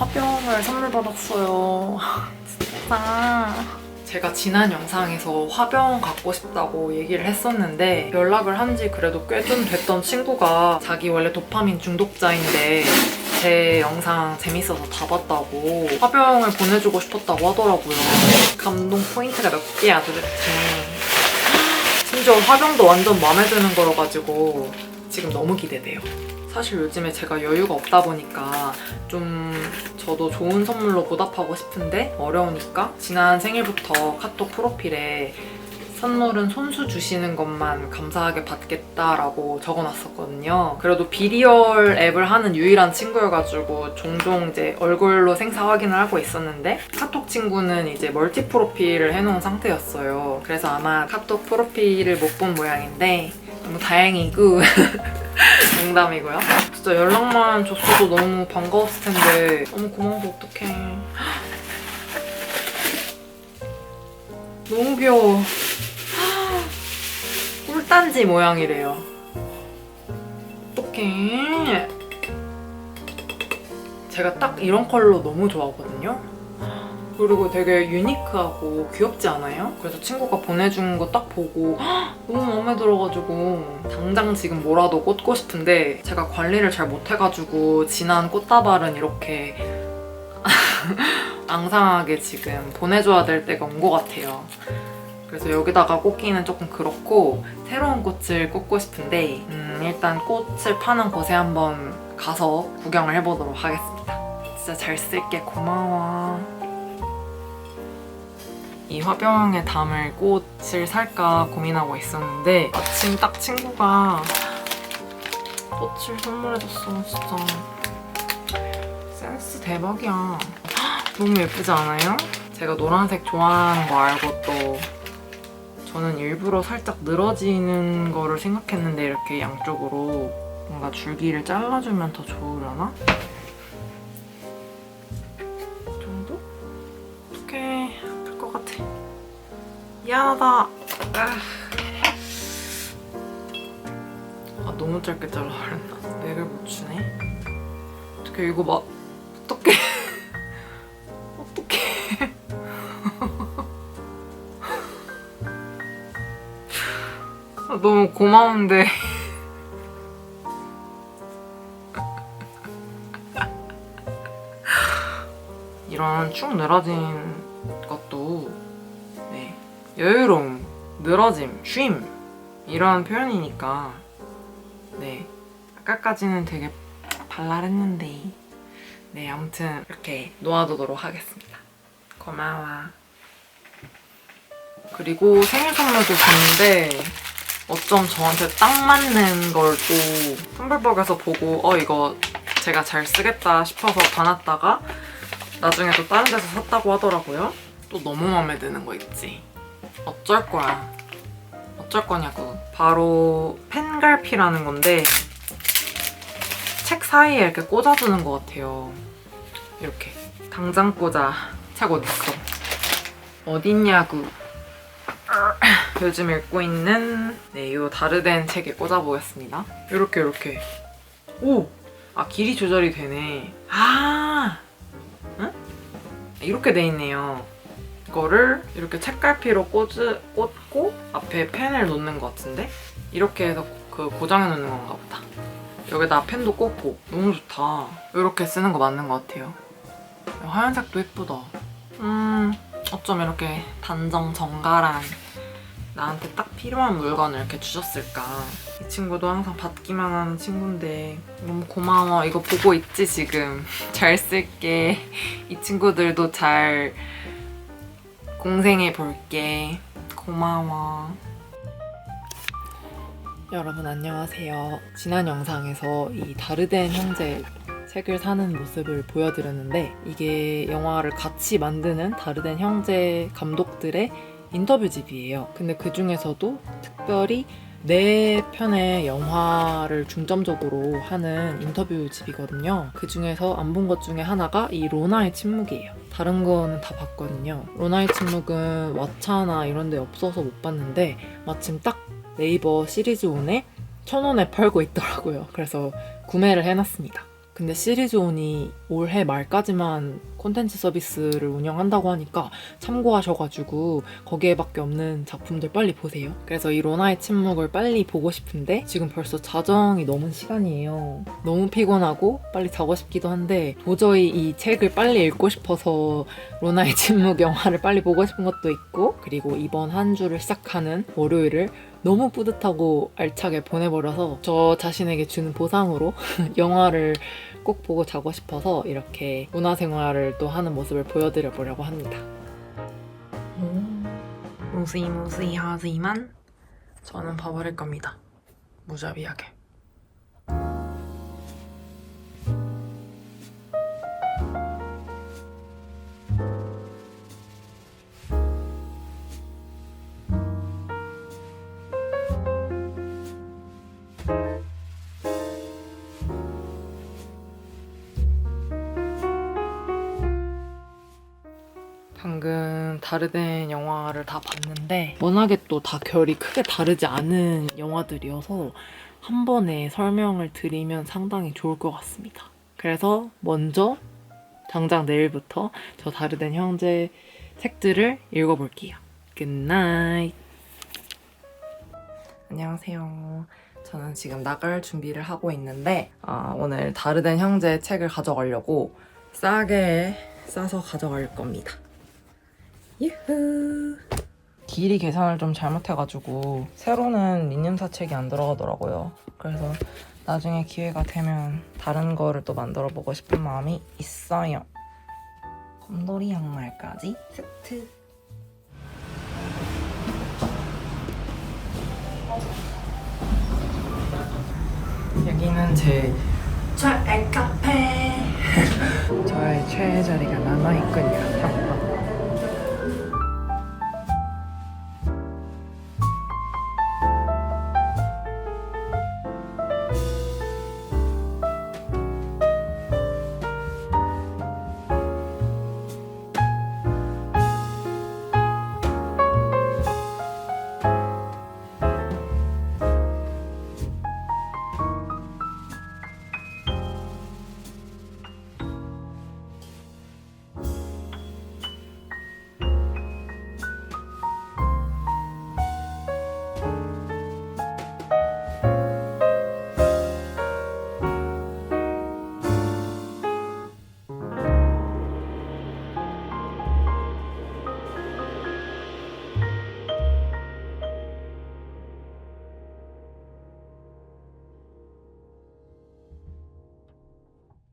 화병을 선물 받았어요. 진짜. 제가 지난 영상에서 화병 갖고 싶다고 얘기를 했었는데 연락을 한 지 그래도 꽤 좀 됐던 친구가 자기 원래 도파민 중독자인데 제 영상 재밌어서 다 봤다고 화병을 보내주고 싶었다고 하더라고요. 감동 포인트가 몇 개야 도대체. 심지어 화병도 완전 마음에 드는 거라 가지고 지금 너무 기대돼요. 사실 요즘에 제가 여유가 없다 보니까 좀 저도 좋은 선물로 보답하고 싶은데 어려우니까 지난 생일부터 카톡 프로필에 선물은 손수 주시는 것만 감사하게 받겠다라고 적어놨었거든요. 그래도 비리얼 앱을 하는 유일한 친구여가지고 종종 이제 얼굴로 생사 확인을 하고 있었는데 카톡 친구는 이제 멀티 프로필을 해놓은 상태였어요. 그래서 아마 카톡 프로필을 못 본 모양인데 너무 다행이고 농담이고요. 진짜 연락만 줬어도 너무 반가웠을 텐데 너무 고마워서 어떡해. 너무 귀여워. 꿀단지 모양이래요. 어떡해. 제가 딱 이런 컬러 너무 좋아하거든요. 그리고 되게 유니크하고 귀엽지 않아요? 그래서 친구가 보내준 거 딱 보고 너무 마음에 들어가지고 당장 지금 뭐라도 꽂고 싶은데 제가 관리를 잘 못해가지고 진한 꽃다발은 이렇게 앙상하게 지금 보내줘야 될 때가 온 것 같아요. 그래서 여기다가 꽂기는 조금 그렇고 새로운 꽃을 꽂고 싶은데 음, 일단 꽃을 파는 곳에 한번 가서 구경을 해보도록 하겠습니다. 진짜 잘 쓸게 고마워. 이 화병에 담을 꽃을 살까 고민하고 있었는데 마침 딱 친구가 꽃을 선물해줬어 진짜 센스 대박이야 너무 예쁘지 않아요? 제가 노란색 좋아하는 거 알고 또 저는 일부러 살짝 늘어지는 거를 생각했는데 이렇게 양쪽으로 뭔가 줄기를 잘라주면 더 좋으려나? 것 같아. 미안하다. 아, 아 너무 짧게 잘라버렸나? 맥을 못 추네. 어떡해 이거 막 어떡해. 어떡해. 아, 너무 고마운데. 이런 축 늘어진 여유로움, 늘어짐, 쉼 이런 표현이니까 네 아까까지는 되게 발랄했는데 네 아무튼 이렇게 놓아두도록 하겠습니다. 고마워. 그리고 생일 선물도 줬는데 어쩜 저한테 딱 맞는 걸 또 텀블벅에서 보고 어 이거 제가 잘 쓰겠다 싶어서 받았다가 나중에 또 다른 데서 샀다고 하더라고요. 또 너무 마음에 드는 거 있지. 어쩔 거야. 어쩔 거냐고. 바로 펜갈피라는 건데 책 사이에 이렇게 꽂아두는 것 같아요. 이렇게 당장 꽂아. 책 어딨어? 어딨냐고. 요즘 읽고 있는 네, 요 다르덴 책에 꽂아보겠습니다. 이렇게 이렇게. 오! 아 길이 조절이 되네. 아! 응? 이렇게 돼 있네요. 이거를 이렇게 책갈피로 꽂으, 꽂고 앞에 펜을 놓는 것 같은데 이렇게 해서 그 고정해 놓는 건가 보다. 여기다 펜도 꽂고 너무 좋다. 이렇게 쓰는 거 맞는 것 같아요. 하얀색도 예쁘다. 음 어쩜 이렇게 단정 정갈한 나한테 딱 필요한 물건을 이렇게 주셨을까. 이 친구도 항상 받기만 하는 친구인데 너무 고마워. 이거 보고 있지 지금. 잘 쓸게. 이 친구들도 잘 공생해 볼게. 고마워. 여러분 안녕하세요. 지난 영상에서 이 다르덴 형제 책을 사는 모습을 보여드렸는데 이게 영화를 같이 만드는 다르덴 형제 감독들의 인터뷰집이에요. 근데 그 중에서도 특별히 네 편의 영화를 중점적으로 하는 인터뷰집이거든요. 그 중에서 안 본 것 중에 하나가 이 로나의 침묵이에요. 다른 거는 다 봤거든요. 로나의 침묵은 왓챠나 이런 데 없어서 못 봤는데 마침 딱 네이버 시리즈 온에 천 원에 팔고 있더라고요. 그래서 구매를 해놨습니다. 근데 시리즈 온이 올해 말까지만 콘텐츠 서비스를 운영한다고 하니까 참고하셔가지고 거기에밖에 없는 작품들 빨리 보세요. 그래서 이 로나의 침묵을 빨리 보고 싶은데 지금 벌써 자정이 넘은 시간이에요. 너무 피곤하고 빨리 자고 싶기도 한데 도저히 이 책을 빨리 읽고 싶어서 로나의 침묵 영화를 빨리 보고 싶은 것도 있고 그리고 이번 한 주를 시작하는 월요일을 너무 뿌듯하고 알차게 보내버려서 저 자신에게 주는 보상으로 영화를 꼭 보고 자고 싶어서 이렇게 문화생활을 또 하는 모습을 보여드려 보려고 합니다. 무시무시하지만 저는 봐버릴 겁니다. 무자비하게. 다르된 영화를 다 봤는데 워낙에 또 다 결이 크게 다르지 않은 영화들이어서 한 번에 설명을 드리면 상당히 좋을 것 같습니다. 그래서 먼저 당장 내일부터 저 다르된 형제 책들을 읽어볼게요. 굿나잇. 안녕하세요. 저는 지금 나갈 준비를 하고 있는데 아, 오늘 다르된 형제 책을 가져가려고 싸게 싸서 가져갈 겁니다. 유후. 길이 계산을 좀 잘못해가지고 세로는 민님사 책이 안 들어가더라고요. 그래서 나중에 기회가 되면 다른 거를 또 만들어 보고 싶은 마음이 있어요. 곰돌이 양말까지 세트. 여기는 제 최애 카페. 저의 최애 자리가 남아 있군요.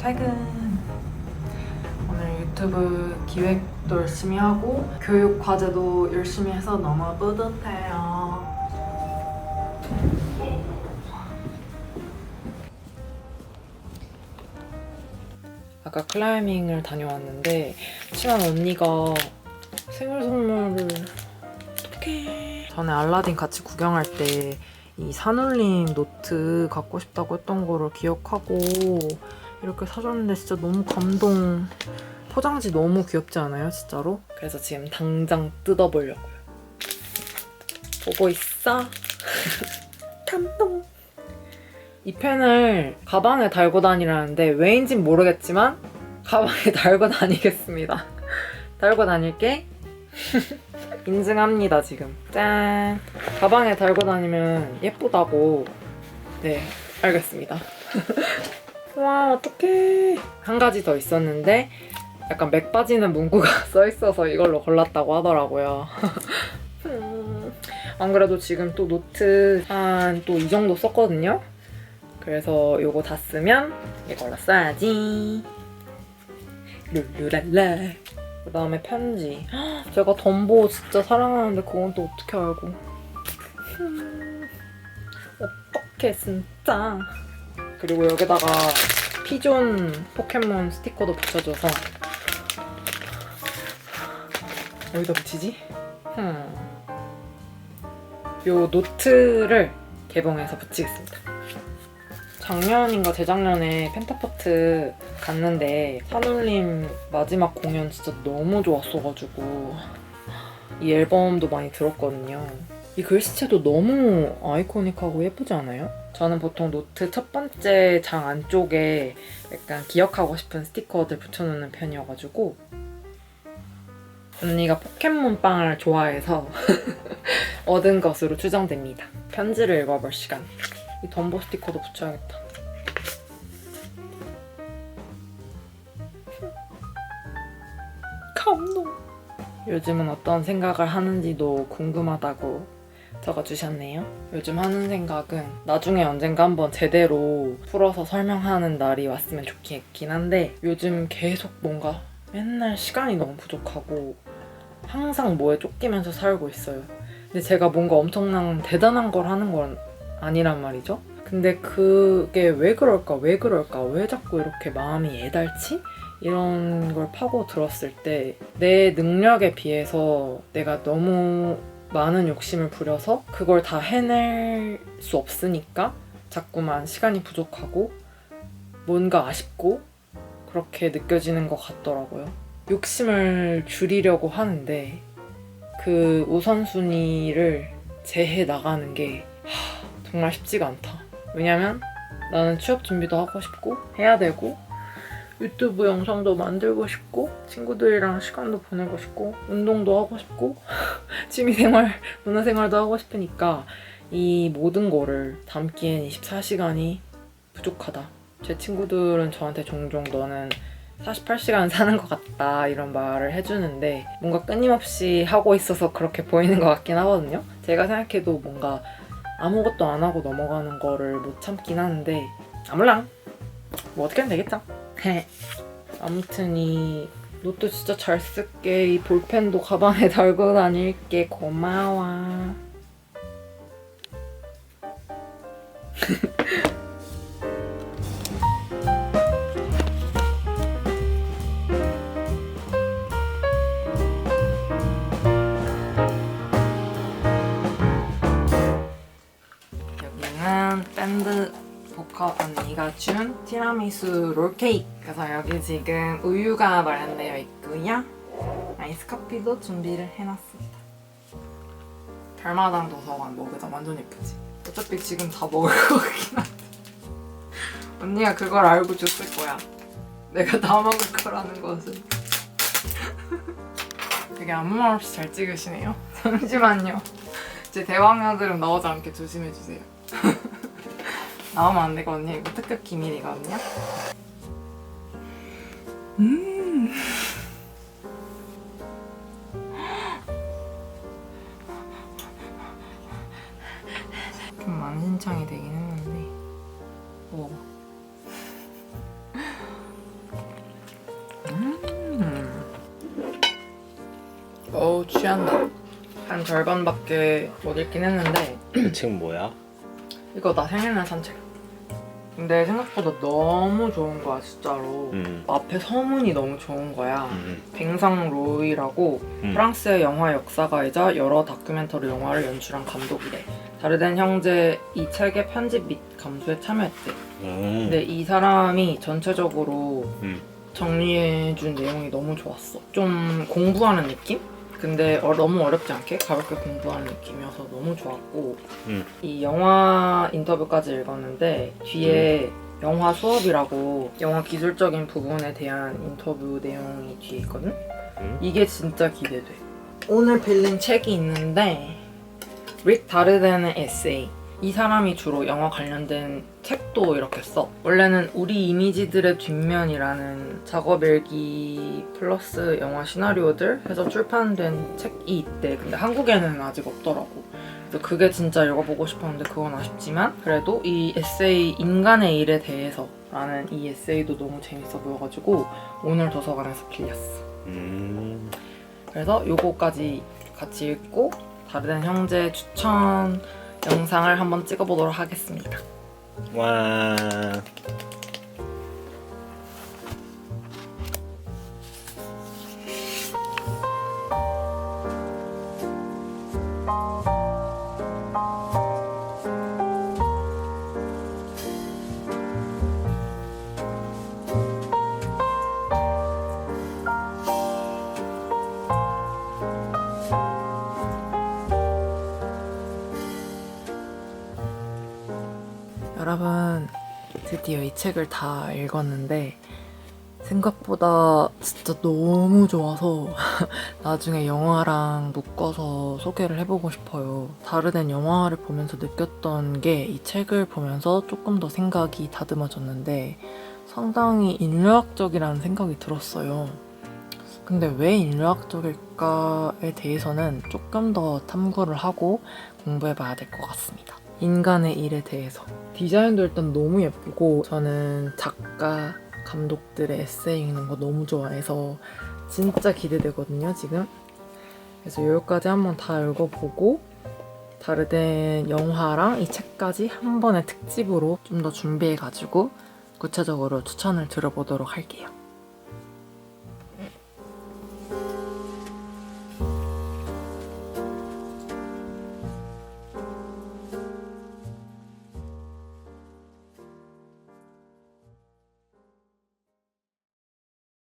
퇴근. 오늘 유튜브 기획도 열심히 하고 교육 과제도 열심히 해서 너무 뿌듯해요. 아까 클라이밍을 다녀왔는데 친한 언니가 생일 선물을 어떡해 전에 알라딘 같이 구경할 때 이 산울림 노트 갖고 싶다고 했던 거를 기억하고 이렇게 사줬는데 진짜 너무 감동. 포장지 너무 귀엽지 않아요, 진짜로? 그래서 지금 당장 뜯어보려고요. 보고 있어? 감동. 이 펜을 가방에 달고 다니라는데 왜인진 모르겠지만 가방에 달고 다니겠습니다. 달고 다닐게. 인증합니다, 지금. 짠. 가방에 달고 다니면 예쁘다고. 네, 알겠습니다. 와 어떡해. 한 가지 더 있었는데 약간 맥 빠지는 문구가 써 있어서 이걸로 골랐다고 하더라고요. 음, 안 그래도 지금 또 노트 한 또 이 정도 썼거든요. 그래서 이거 다 쓰면 이걸로 써야지. 룰루랄라. 그 다음에 편지. 헉, 제가 덤보 진짜 사랑하는데 그건 또 어떻게 알고? 음, 어떡해 진짜 그리고 여기다가 피존 포켓몬 스티커도 붙여줘서 어디다 붙이지? 음. 요 노트를 개봉해서 붙이겠습니다. 작년인가 재작년에 펜타포트 갔는데 산울림 마지막 공연 진짜 너무 좋았어가지고 이 앨범도 많이 들었거든요. 이 글씨체도 너무 아이코닉하고 예쁘지 않아요? 저는 보통 노트 첫 번째 장 안쪽에 약간 기억하고 싶은 스티커들 붙여놓는 편이어가지고 언니가 포켓몬 빵을 좋아해서 얻은 것으로 추정됩니다. 편지를 읽어볼 시간. 이 덤보 스티커도 붙여야겠다. 감동. 요즘은 어떤 생각을 하는지도 궁금하다고 적어주셨네요. 요즘 하는 생각은 나중에 언젠가 한번 제대로 풀어서 설명하는 날이 왔으면 좋겠긴 한데 요즘 계속 뭔가 맨날 시간이 너무 부족하고 항상 뭐에 쫓기면서 살고 있어요. 근데 제가 뭔가 엄청난 대단한 걸 하는 건 아니란 말이죠. 근데 그게 왜 그럴까, 왜 그럴까, 왜 자꾸 이렇게 마음이 애달치? 이런 걸 파고 들었을 때 내 능력에 비해서 내가 너무 많은 욕심을 부려서 그걸 다 해낼 수 없으니까 자꾸만 시간이 부족하고 뭔가 아쉽고 그렇게 느껴지는 것 같더라고요. 욕심을 줄이려고 하는데 그 우선순위를 재해 나가는 게 하, 정말 쉽지가 않다. 왜냐면 나는 취업 준비도 하고 싶고 해야 되고 유튜브 영상도 만들고 싶고 친구들이랑 시간도 보내고 싶고 운동도 하고 싶고 취미생활, 문화생활도 하고 싶으니까 이 모든 거를 담기엔 24시간이 부족하다. 제 친구들은 저한테 종종 너는 48시간 사는 것 같다 이런 말을 해주는데 뭔가 끊임없이 하고 있어서 그렇게 보이는 것 같긴 하거든요. 제가 생각해도 뭔가 아무것도 안 하고 넘어가는 거를 못 참긴 하는데 아몰랑 뭐 어떻게 하면 되겠죠. 아무튼 이 노트 진짜 잘 쓸게. 이 볼펜도 가방에 달고 다닐게. 고마워. 준 티라미수 롤케이크 그래서 여기 지금 우유가 마련되어 있고요. 아이스 커피도 준비를 해놨습니다. 별마당 도서관 먹으자 완전 예쁘지? 어차피 지금 다 먹을 거 같긴 한데. 언니가 그걸 알고 줬을 거야. 내가 다 먹을 거라는 것을. 되게 아무 말 없이 잘 찍으시네요. 잠시만요. 제 대왕녀들은 나오지 않게 조심해주세요 나오면 안 되거든요. 이거 특급 기밀이거든요. 음. 좀 많은 신청이 되긴 했는데. 오. 음. 어우 취한다. 한 절반밖에 못 읽긴 했는데 그 책 뭐야? 이거 나 생일날 산책. 근데 생각보다 너무 좋은 거야 진짜로. 음. 앞에 서문이 너무 좋은 거야. 음. 뱅상 로이라고 음. 프랑스의 영화 역사가이자 여러 다큐멘터리 영화를 연출한 감독이래. 다르덴 형제 이 책의 편집 및 감수에 참여했대. 음. 근데 이 사람이 전체적으로 음. 정리해준 내용이 너무 좋았어. 좀 공부하는 느낌? 근데 어- 너무 어렵지 않게 가볍게 공부하는 느낌이어서 너무 좋았고 음. 이 영화 인터뷰까지 읽었는데 뒤에 영화 수업이라고 영화 기술적인 부분에 대한 인터뷰 내용이 뒤에 있거든? 음. 이게 진짜 기대돼. 오늘 빌린 책이 있는데 릭 다르덴의 에세이 이 사람이 주로 영화 관련된 책도 이렇게 써. 원래는 우리 이미지들의 뒷면이라는 작업 일기 플러스 영화 시나리오들 해서 출판된 책이 있대. 근데 한국에는 아직 없더라고. 그래서 그게 진짜 읽어보고 싶었는데 그건 아쉽지만 그래도 이 에세이 인간의 일에 대해서 라는 이 에세이도 너무 재밌어 보여가지고 오늘 도서관에서 빌렸어. 음. 그래서 요거까지 같이 읽고 다른 형제 추천 영상을 한번 찍어보도록 하겠습니다. 와. 드디어 이 책을 다 읽었는데 생각보다 진짜 너무 좋아서 나중에 영화랑 묶어서 소개를 해보고 싶어요. 다르덴 영화를 보면서 느꼈던 게 이 책을 보면서 조금 더 생각이 다듬어졌는데 상당히 인류학적이라는 생각이 들었어요. 근데 왜 인류학적일까에 대해서는 조금 더 탐구를 하고 공부해봐야 될 것 같습니다. 인간의 일에 대해서. 디자인도 일단 너무 예쁘고 저는 작가, 감독들의 에세이 읽는 거 너무 좋아해서 진짜 기대되거든요, 지금. 그래서 여기까지 한번 다 읽어보고 다르된 영화랑 이 책까지 한 번의 특집으로 좀 더 준비해가지고 구체적으로 추천을 들어보도록 할게요.